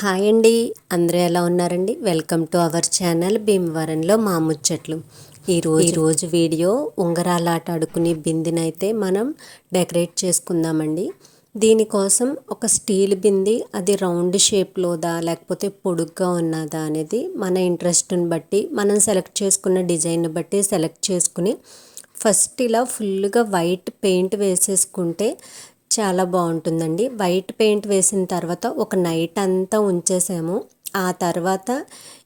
Hi అండి. అందరూ ఎలా ఉన్నారండి? వెల్కమ్ టు అవర్ ఛానల్ భీమవరంలో మా ముచ్చట్లు. ఈరోజు ఈరోజు వీడియో ఉంగరాలు ఆట ఆడుకునే బిందెనైతే మనం డెకరేట్ చేసుకుందామండి. దీనికోసం ఒక స్టీల్ బింది అది రౌండ్ షేప్లోదా లేకపోతే పొడుగ్గా ఉన్నదా అనేది మన ఇంట్రెస్ట్ని బట్టి మనం సెలెక్ట్ చేసుకున్న డిజైన్ని బట్టి సెలెక్ట్ చేసుకుని ఫస్ట్ ఇలా ఫుల్గా వైట్ పెయింట్ వేసేసుకుంటే చాలా బాగుంటుందండి. వైట్ పెయింట్ వేసిన తర్వాత ఒక నైట్ అంతా ఉంచేసాము. ఆ తర్వాత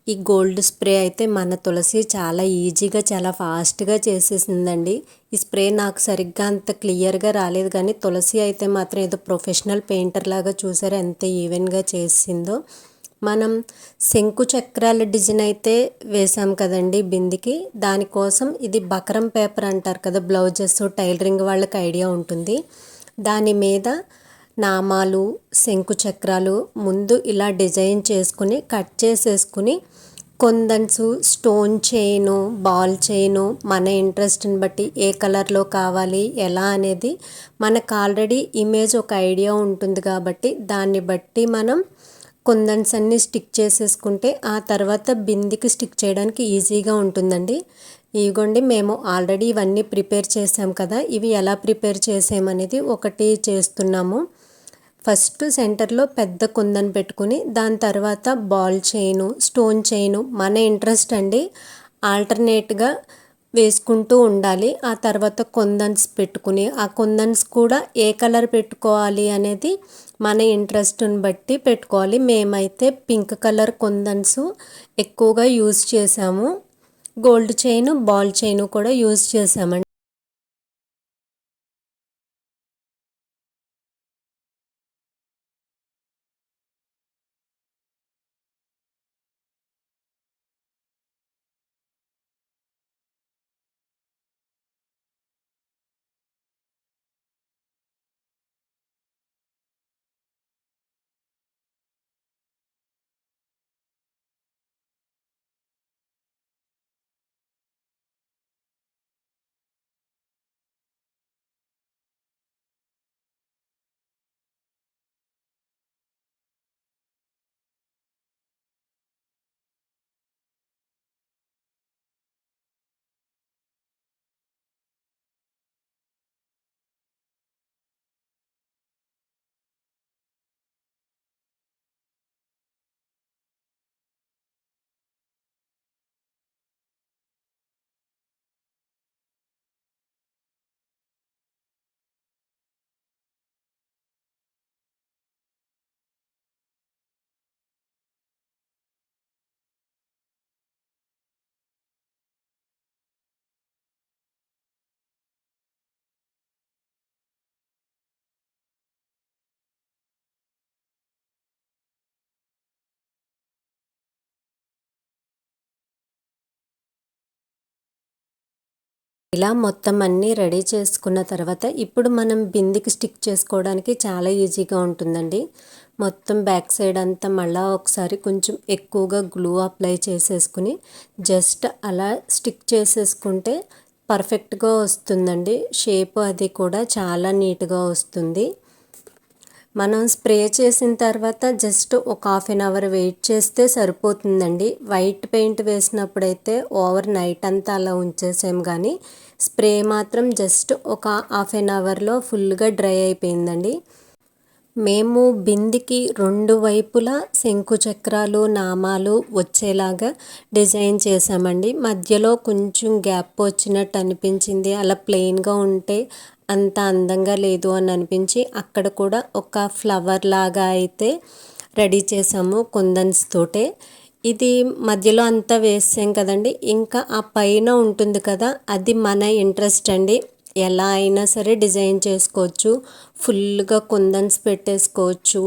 ఈ గోల్డ్ స్ప్రే అయితే మన తులసి చాలా ఈజీగా చాలా ఫాస్ట్గా చేసేసిందండి. ఈ స్ప్రే నాకు సరిగ్గా అంత క్లియర్గా రాలేదు కానీ తులసి అయితే మాత్రం ఏదో ప్రొఫెషనల్ పెయింటర్ లాగా చూసారు ఎంత ఈవెన్గా చేసిందో. మనం శంకు చక్రాల డిజైన్ అయితే వేసాం కదండి బిందికి. దానికోసం ఇది బకరం పేపర్ అంటారు కదా బ్లౌజెస్ టైలరింగ్ వాళ్ళకి ఐడియా ఉంటుంది. దాని మీద నామాలు శంకు చక్రాలు ముందు ఇలా డిజైన్ చేసుకుని కట్ చేసేసుకుని kundans stone chain ball chain మన ఇంట్రెస్ట్ని బట్టి ఏ కలర్లో కావాలి ఎలా అనేది మనకు ఆల్రెడీ ఇమేజ్ ఒక ఐడియా ఉంటుంది కాబట్టి దాన్ని బట్టి మనం కొందన్స్ అన్నీ స్టిక్ చేసేసుకుంటే ఆ తర్వాత బిందికి స్టిక్ చేయడానికి ఈజీగా ఉంటుందండి. ఇదిగోండి మేము ఆల్రెడీ ఇవన్నీ ప్రిపేర్ చేసాం కదా. ఇవి ఎలా ప్రిపేర్ చేసామనేది ఒకటి చేస్తున్నాము. ఫస్ట్ సెంటర్లో పెద్ద కుందన్ పెట్టుకుని దాని తర్వాత బాల్ చైను స్టోన్ చైను మన ఇంట్రెస్ట్ అండి ఆల్టర్నేట్గా వేసుకుంటూ ఉండాలి. ఆ తర్వాత కొందన్స్ పెట్టుకుని ఆ కొందన్స్ కూడా ఏ కలర్ పెట్టుకోవాలి అనేది మన ఇంట్రెస్ట్ని బట్టి పెట్టుకోవాలి. మేమైతే పింక్ కలర్ కొందన్స్ ఎక్కువగా యూజ్ చేసాము. గోల్డ్ చైన్ బాల్ చైన్ కూడా యూజ్ చేసామండి ఇలా మొత్తం అన్నీ రెడీ చేసుకున్న తర్వాత ఇప్పుడు మనం బిందికి స్టిక్ చేసుకోవడానికి చాలా ఈజీగా ఉంటుందండి. మొత్తం బ్యాక్ సైడ్ అంతా మళ్ళీ ఒకసారి కొంచెం ఎక్కువగా గ్లూ అప్లై చేసేసుకుని జస్ట్ అలా స్టిక్ చేసేసుకుంటే పర్ఫెక్ట్గా వస్తుందండి. షేప్ అది కూడా చాలా నీట్గా వస్తుంది. మనం స్ప్రే చేసిన తర్వాత జస్ట్ ఒక హాఫ్ అన్ అవర్ వెయిట్ చేస్తే సరిపోతుందండి. వైట్ పెయింట్ వేసినప్పుడైతే ఓవర్ నైట్ అంతా అలా ఉంచేసాం కానీ స్ప్రే మాత్రం జస్ట్ ఒక హాఫ్ అన్ అవర్లో ఫుల్గా డ్రై అయిపోయిందండి. మేము బిందికి రెండు వైపులా శంకు చక్రాలు నామాలు వచ్చేలాగా డిజైన్ చేసామండి మధ్యలో కొంచెం గ్యాప్ వచ్చినట్టు అనిపించింది. అలా ప్లెయిన్గా ఉంటే అంత అందంగా లేదు అని అనిపించి అక్కడ కూడా ఒక ఫ్లవర్ లాగా అయితే రెడీ చేసాము కుందన్స్ తోటే. ఇది మధ్యలో అంతా వేసాం కదండి. ఇంకా ఆ పైన ఉంటుంది కదా అది మన ఇంట్రెస్ట్ అండి. ఎలా అయినా సరే డిజైన్ చేసుకోవచ్చు. ఫుల్గా కుందన్స్ పెట్టేసుకోవచ్చు.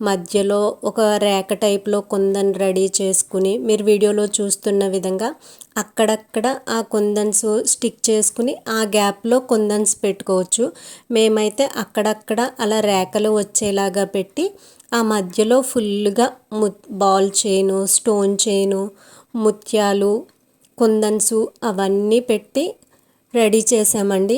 మధ్యలో ఒక రేఖ టైప్లో కుందన్ రెడీ చేసుకుని మీరు వీడియోలో చూస్తున్న విధంగా అక్కడక్కడ ఆ కుందన్స్ స్టిక్ చేసుకుని ఆ గ్యాప్లో కుందన్స్ పెట్టుకోవచ్చు. మేమైతే అక్కడక్కడ అలా రేఖలు వచ్చేలాగా పెట్టి ఆ మధ్యలో ఫుల్గా ము బాల్ చైను స్టోన్ చైను ముత్యాలు కుందన్సు అవన్నీ పెట్టి రెడీ చేసామండి.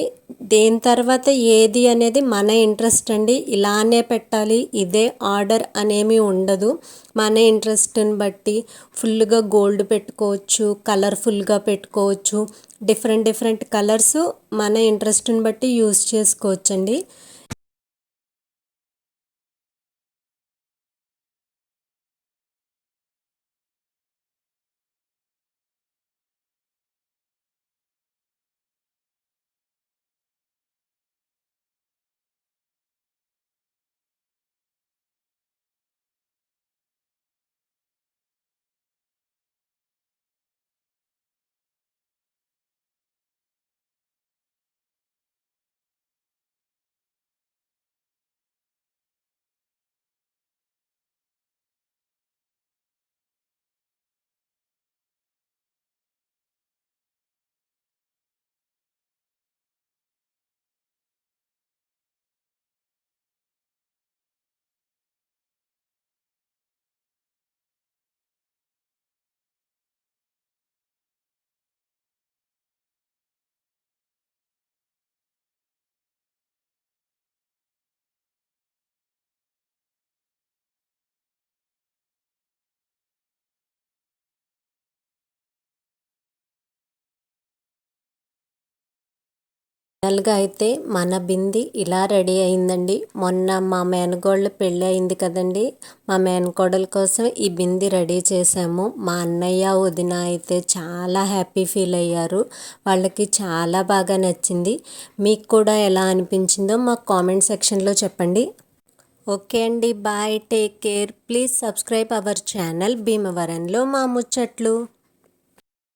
దేని తర్వాత ఏది అనేది మన ఇంట్రెస్ట్ అండి. ఇలానే పెట్టాలి. ఇదే ఆర్డర్ అనేమి ఉండదు. మన ఇంట్రెస్ట్ని బట్టి ఫుల్గా గోల్డ్ పెట్టుకోవచ్చు కలర్ఫుల్గా పెట్టుకోవచ్చు. డిఫరెంట్ డిఫరెంట్ కలర్స్ మన ఇంట్రెస్ట్ని బట్టి యూస్ చేసుకోవచ్చండి. ఫైనల్గా అయితే మన బింది ఇలా రెడీ అయిందండి. మొన్న మా మేనగోళ్ళ పెళ్ళి అయింది కదండి. మా మేనకోడల కోసం ఈ బింది రెడీ చేసాము మా అన్నయ్య వదిన అయితే చాలా హ్యాపీ ఫీల్ అయ్యారు. వాళ్ళకి చాలా బాగా నచ్చింది. మీకు కూడా ఎలా అనిపించిందో మాకు కామెంట్ సెక్షన్లో చెప్పండి. ఓకే అండి. Bye. Take care. Please subscribe our channel భీమవరంలో మా ముచ్చట్లు.